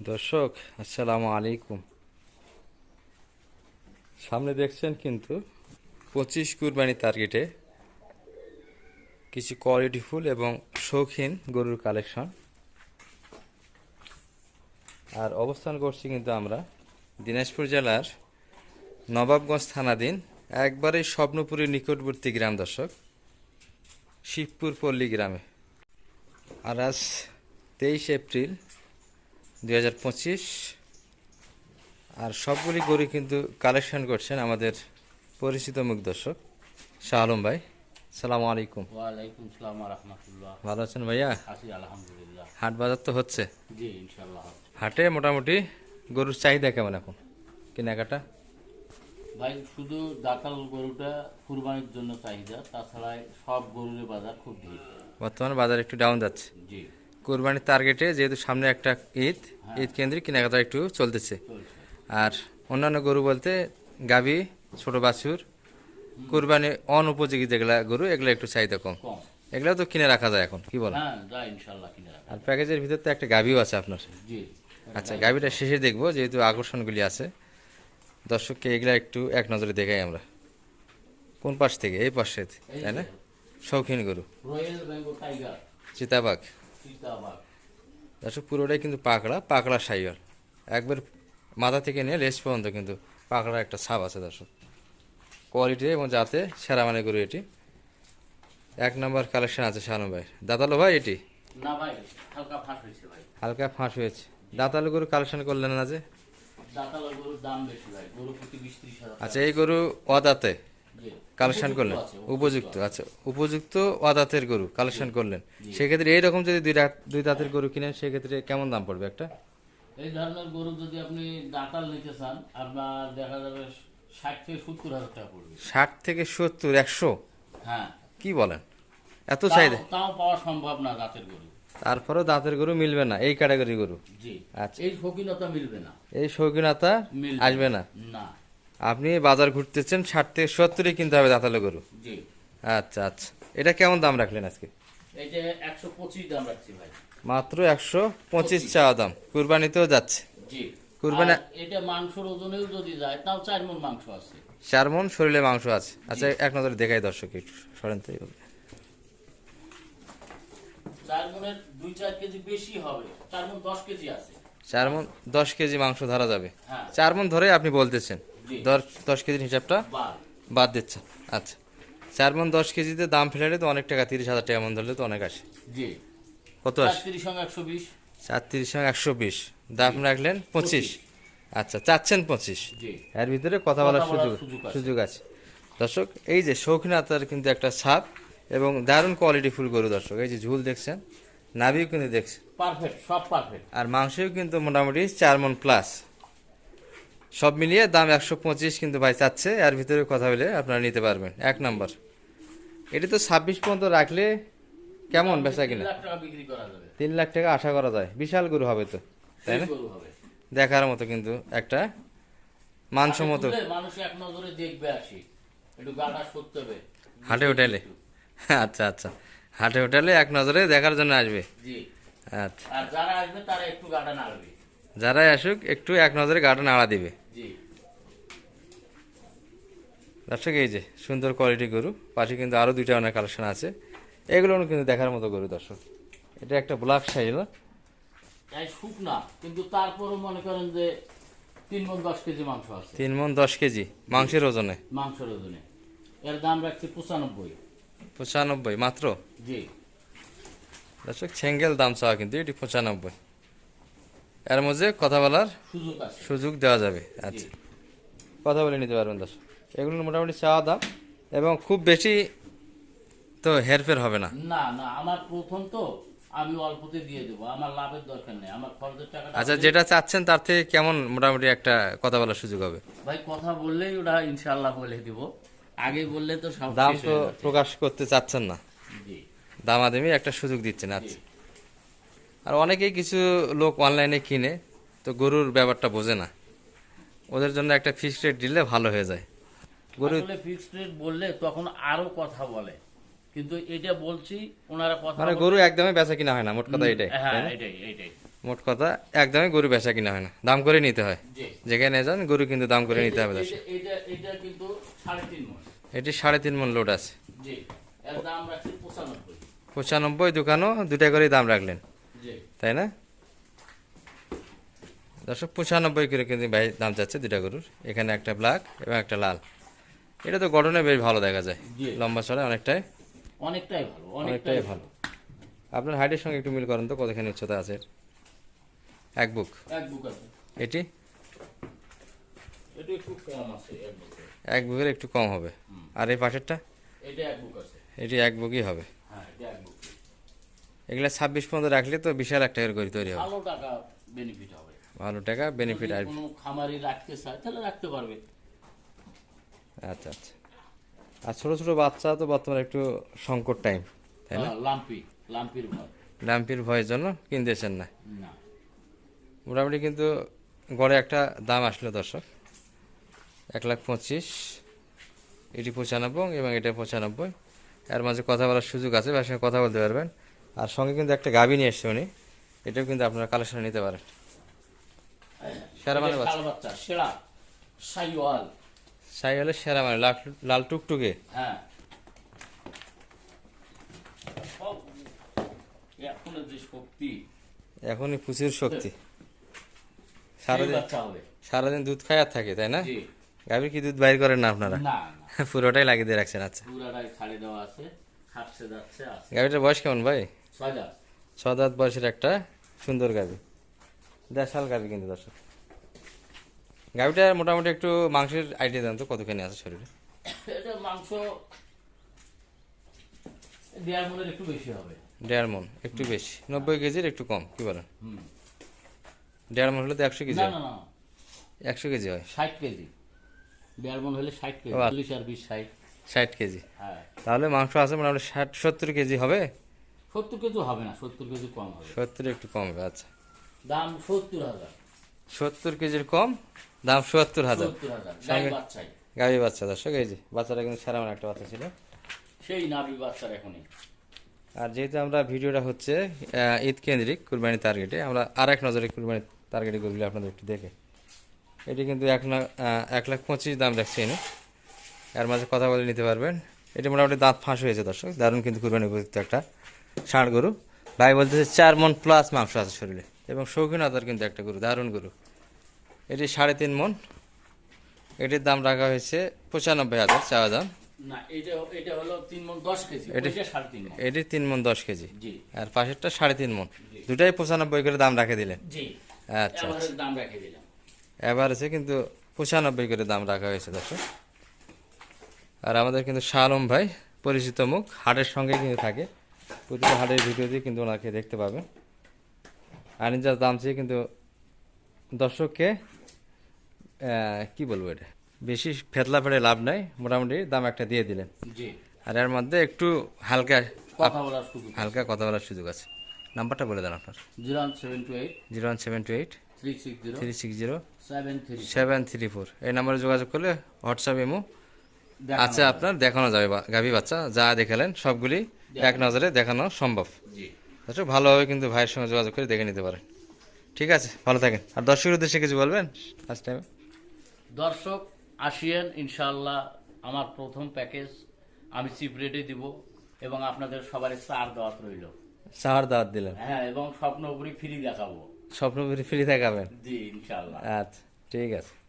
দর্শক, আসসালামু আলাইকুম। সামনে দেখছেন কিন্তু পঁচিশ কুরবানি টার্গেটে কিছু কোয়ালিটিফুল এবং শৌখিন গরুর কালেকশন আর অবস্থান করছি কিন্তু আমরা দিনাজপুর জেলার নবাবগঞ্জ থানাধীন একবারে স্বপ্নপুরের নিকটবর্তী গ্রাম দর্শক, শিবপুর পল্লী গ্রামে। আর আজ তেইশ এপ্রিল দুই আর সবগুলি গরু কিন্তু কালেকশন করছেন আমাদের পরিচিত মুখ দর্শক শাহ আলম ভাই সালাম আলাইকুম। ওয়ালাইকুম সালাম রহমতুল্লাহ। ভালো আছেন ভাইয়া? আছি আলহামদুলিল্লাহ। হাট বাজার তো হচ্ছে। জি হাটে মোটামুটি গরুর চাহিদা কেমন এখন? কেনাকাটা? ভাই শুধু দাতাল গরুটা কুরবানির জন্য চাহিদা তাছাড়া সব গরুর বাজার খুব ভিড়। বর্তমানে বাজার একটু ডাউন যাচ্ছে। জি। কোরবানির টার্গেটে যেহেতু সামনে একটা ঈদ ঈদ কেন্দ্রিক কেনাকাটা একটু চলতেছে। আর অন্যান্য গরু বলতে গাভী ছোট বাছুর কোরবানি অনুপযোগী যেগুলা গরু এগুলো একটু চাহিদা কম। এগুলো তো কিনে রাখা যায় এখন কি বলেন? হ্যাঁ আর প্যাকেজের ভিতর তো একটা গাভিও আছে আপনার। আচ্ছা গাভিটা শেষে দেখব যেহেতু আকর্ষণগুলি আছে। দর্শককে এগুলো একটু এক নজরে দেখাই আমরা। কোন পাশ থেকে? এই পাশে তাই না? শৌখিন গরু। চিতাবাঘ। দর্শক পুরোটাই কিন্তু পাকড়া পাকড়া সাইয়াল একবার মাথা থেকে নিয়ে লেস পর্যন্ত কিন্তু পাকড়া একটা ছাপ আছে দর্শক। কোয়ালিটি এবং যাতে সেরা মানে গরু এটি। এক নম্বর কালেকশন আছে শানু ভাই দাদালো ভাই এটি? না ভাই হালকা ফাঁস হয়েছে ভাই। হালকা ফাঁস হয়েছে। দাঁতালো গরু কালেকশন করলেন না যে? দাতাল গরুর দাম বেশি ভাই গরু প্রতি বিশ ত্রিশ হাজার আচ্ছা এই গরু অদাতে? কালেকশন করলেন। উপযুক্ত আচ্ছা উপযুক্ত অদাতের গরু কালেকশন করলেন। সেক্ষেত্রে এইরকম যদি দুই দাঁতের গরু কিনেন সেক্ষেত্রে কেমন দাম পড়বে একটা? এই ধরনের গরু যদি আপনি দাঁতাল নিতে চান আপনার দেখা যাবে ষাট থেকে সত্তর হাজার টাকা পড়বে। ষাট থেকে সত্তর একশো? হ্যাঁ। কি বলেন? এত চাহিদা। তাও- তাও পাওয়া সম্ভব না দাঁতের গরু। তারপরেও দাঁতের গরু মিলবে না এই ক্যাটাগরি গরু। জি। আচ্ছা। এই শৌখিনতা মিলবে না। এই শৌখিনতা আসবে না। না। আপনি বাজার ঘুরতেছেন ষাট থেকে সত্তরই কিনতে হবে দাঁতালো গরু। আচ্ছা আচ্ছা। এটা কেমন দাম রাখলেন আজকে? মাত্র একশো পঁচিশ চাওয়া দাম। কুরবানিতেও যাচ্ছে। কুরবানি- এটা মাংসর ওজনেও যদি যায় তাও চার মন মাংস আছে। চার মন শরীরে মাংস আছে। আচ্ছা এক নজরে দেখাই দর্শক একটু সরেন তো চার মনের দুই চার কেজি বেশি হবে চার মন দশ কেজি আছে। চার মন দশ কেজি মাংস ধরা যাবে। হ্যাঁ। চার মন ধরে আপনি বলতেছেন। দশ দশ কেজির হিসাবটা বাদ। দিচ্ছে। আচ্ছা। চার মন দশ কেজিতে দাম ফেলালে তো অনেক টাকা তিরিশ হাজার টাকা মন ধরলে তো অনেক আসে। জি। কত আসে? চারত্রিশ সঙ্গে একশো বিশ। চার তিরিশ সঙ্গে একশো বিশ। দাম রাখলেন পঁচিশ। আচ্ছা চাচ্ছেন পঁচিশ। এর ভিতরে কথা বলার সুযোগ সুযোগ আছে। দর্শক এই যে শৌখিনতার কিন্তু একটা ছাপ এবং দারুণ কোয়ালিটি ফুল গরু দর্শক। এই যে ঝুল দেখছেন নাভিও কিন্তু দেখছেন। পারফেক্ট সব পারফেক্ট আর মাংসও কিন্তু মোটামুটি চার মন প্লাস সব মিলিয়ে দাম একশো পঁচিশ কিন্তু ভাই চাচ্ছে এর ভিতরে কথা বলে আপনারা নিতে পারবেন। এক নাম্বার। এটি তো ছাব্বিশ পর্যন্ত রাখলে কেমন বেচা কিনা? তিন লাখ টাকা আশা করা যায়। বিশাল গরু হবে তো তাই না? দেখার মতো কিন্তু একটা মানসম্মত মানুষ এক নজরে দেখবে আসি। একটু গাটা করতে হবে। হাটে উঠাইলে। আচ্ছা আচ্ছা। হাটে উঠালে এক নজরে দেখার জন্য আসবে। জি। আচ্ছা। আর যারা আসবে তারা একটু নাড়বে। যারাই আসুক একটু এক নজরে গাটা নাড়া দিবে। দর্শক এই যে সুন্দর কোয়ালিটি গরু পাশে কিন্তু আরও দুইটা অনেক কালেকশন আছে। এগুলো কিন্তু দেখার মতো গরু দর্শক। এটা একটা ব্ল্যাক সাইল তাই শুকনা কিন্তু তারপরও মনে করেন যে তিন মন দশ কেজি মাংস আছে। তিন মন দশ কেজি মাংসের ওজনে। মাংসের ওজনে। এর দাম রাখছি পঁচানব্বই। পঁচানব্বই মাত্র? জি। দর্শক সিঙ্গেল দাম চাওয়া কিন্তু এটি পঁচানব্বই। এর মধ্যে কথা বলার সুযোগ দেওয়া যাবে। আচ্ছা। কথা বলে নিতে পারবেন দর্শক। এগুলো মোটামুটি চাওয়া দাম এবং খুব বেশি তো হেরফের হবে না। না না আমার প্রথম তো আমি অল্পতে দিয়ে দেবো আমার লাভের দরকার নেই আমার খরচের টাকাটা আচ্ছা যেটা চাচ্ছেন তার থেকে কেমন মোটামুটি একটা কথা বলার সুযোগ হবে? ভাই কথা বললেই ওরা ইনশাল্লাহ বলে দিব। আগে বললে তো দাম তো প্রকাশ করতে চাচ্ছেন না। দামাদামি একটা সুযোগ দিচ্ছেন আচ্ছা। আর অনেকেই কিছু লোক অনলাইনে কিনে তো গরুর ব্যাপারটা বোঝে না। ওদের জন্য একটা ফিক্সড রেট দিলে ভালো হয়ে যায়। গরু ফিক্সড রেট বললে তখন আরও কথা বলে। কিন্তু এটা বলছি ওনারা কথা মানে গরু একদমই বেচা কিনা হয় না মোট কথা এটাই হ্যাঁ এটাই এটাই। মোট কথা একদমই গরু বেচা কিনা হয় না দাম করে নিতে হয়। যেখানে যান গরু কিন্তু দাম করে নিতে হবে। এটা- এটা এটা কিন্তু সাড়ে তিন মন। লোড আছে। জি এর দাম রাখছি পঁচানব্বই। দোকানও দুটা করেই দাম রাখলেন। তাই না? দর্শক পঁচানব্বই করে কিন্তু ভাই দাম চাচ্ছে দুটা গরুর। এখানে একটা ব্ল্যাক এবং একটা লাল। এটা তো গঠনে বেশ ভালো দেখা যায়। লম্বা চড়া অনেকটাই। অনেকটাই ভালো অনেকটাই ভালো। আপনার হাইটের সঙ্গে একটু মিল করেন তো কতখানি উচ্চতা আছে? এক বুক। এক বুক আছে। এটি? এটা একটু কম আছে এক বুকে এক বুকের একটু কম হবে। আর এই পাশেরটা? এটা এক বুক আছে। এটি এক বুকই হবে। এগুলা ছাব্বিশ পর্যন্ত রাখলে তো বিশাল একটা এর গড়ি তৈরি হবে। ভালো টাকা বেনিফিট হবে। ভালো টাকা বেনিফিট আসবে কোনো খামারি রাখতে চায় তাহলে রাখতে পারবে। আচ্ছা আচ্ছা। আর ছোট ছোট বাচ্চা তো বর্তমানে একটু সংকট টাইম তাই না? হ্যাঁ, লাম্পি লাম্পির ভয়। ল্যাম্পির ভয়ের জন্য কিনতেছেন না? না। মোটামুটি কিন্তু গড়ে একটা দাম আসলো দর্শক। এক লাখ পঁচিশ এটি পঁচানব্বই এবং এটা পঁচানব্বই। এর মাঝে কথা বলার সুযোগ আছে বা সঙ্গে কথা বলতে পারবেন। আর সঙ্গে কিন্তু একটা গাবি নিয়ে এসছে উনি। এটাও কিন্তু আপনারা কালেকশন নিতে পারেন। সেরা মানে বাচ্চা। সেরা। সাইওয়াল। সাই হলে সেরা মানে লাল লাল টুকটুকে। হ্যাঁ। সব যে শক্তি। এখনই প্রচুর শক্তি। সারাদিন সারাদিন দুধ খায় আর থাকে তাই না? গাভীর কি দুধ বাইর করেন না আপনারা? পুরোটাই লাগিয়ে দিয়ে রাখছেন আচ্ছা। পুরাটাই ছাড়ে দেওয়া আছে হাঁটছে যাচ্ছে গাভীটার বয়স কেমন ভাই? ছয় দাঁত বয়সের একটা সুন্দর গাভী দেশাল গাভী কিন্তু দর্শক। গাভীটার মোটামুটি একটু মাংসের আইডিয়া দেন তো কতখানি আছে শরীরে? এটা মাংস দেড় মনের একটু বেশি হবে। দেড় মন একটু বেশি। নব্বই কেজির একটু কম কি বলেন। দেড় মন হলে তো একশো কেজি একশো কেজি হয়। ষাট কেজি। দেড় মন হলে ষাট কেজি। চল্লিশ আর বিশ ষাট। ষাট কেজি। হ্যাঁ। তাহলে মাংস আছে মোটামুটি ষাট সত্তর কেজি হবে। সত্তর কেজি হবে না সত্তর কেজি কম হবে। সত্তর একটু কম হবে আচ্ছা। দাম সত্তর হাজার। সত্তর কেজির কম দাম সত্তর হাজার। সঙ্গে- গাভী বাচ্চা দর্শক এই যে বাচ্চাটা কিন্তু সারা মানে একটা বাচ্চা ছিল। সেই নাভি বাচ্চার এখনই। আর যেহেতু আমরা ভিডিওটা হচ্ছে ঈদ কেন্দ্রিক কুরবানি টার্গেটে আমরা আর এক নজরে কুরবানি টার্গেটে করলে আপনাদের একটু দেখে। এটি কিন্তু এক লাখ এক লাখ পঁচিশ দাম রাখছে এনে এর মাঝে কথা বলে নিতে পারবেন। এটি মোটামুটি দাঁত ফাঁস হয়েছে দর্শক। দারুণ কিন্তু কুরবানি উপযুক্ত একটা ষাঁড় গরু। ভাই বলতেছে চার মন প্লাস মাংস আছে শরীরে। এবং শৌখিনতার কিন্তু একটা গরু দারুণ গরু। এটি সাড়ে তিন মন। এটির দাম রাখা হয়েছে পঁচানব্বই হাজার চাওয়া দাম। এটা তিন মন দশ কেজি আর পাশেরটা সাড়ে তিন মন। দুটাই পঁচানব্বই করে দাম রাখে দিলেন। আচ্ছা এবারের দাম রেখে দিলাম। এভারেজে কিন্তু পঁচানব্বই করে দাম রাখা হয়েছে দর্শক। আর আমাদের কিন্তু শাহ আলম ভাই পরিচিত মুখ হাটের সঙ্গে কিন্তু থাকে। প্রতিটা হাটের ভিডিওতে কিন্তু ওনাকে দেখতে পাবেন আইন যার দাম চেয়ে কিন্তু দর্শককে কি বলব এটা? বেশি ফেতলা ফেটে লাভ নাই মোটামুটি দাম একটা দিয়ে দিলেন। আর এর মধ্যে একটু হালকা হালকা কথা বলার সুযোগ আছে। নাম্বারটা বলে দেন আপনার। Zero seven two eight. Zero one seven two eight. Three six zero. Seven three four. এই নাম্বারে যোগাযোগ করলে হোয়াটসঅ্যাপ ইমো আছে আপনার দেখানো যাবে বা- গাভী বাচ্চা যা দেখালেন সবগুলি এক নজরে দেখানো সম্ভব। জি। আচ্ছা ভালোভাবে কিন্তু ভাইয়ের সঙ্গে যোগাযোগ করে দেখে নিতে পারেন। ঠিক আছে ভালো থাকেন। আর দর্শকের উদ্দেশ্যে কিছু বলবেন? ফার্স্ট টাইমে দর্শক আসিয়েন ইনশাল্লাহ আমার প্রথম প্যাকেজ আমি চিপ রেটে দিব এবং আপনাদের সবার চার দেওয়াত রইল। চার দাওয়াত দিলেন? হ্যাঁ এবং স্বপ্ন উপরে ফ্রি দেখাবো। স্বপ্ন ফ্রি দেখাবেন? জি ইনশাল্লাহ আচ্ছা ঠিক আছে।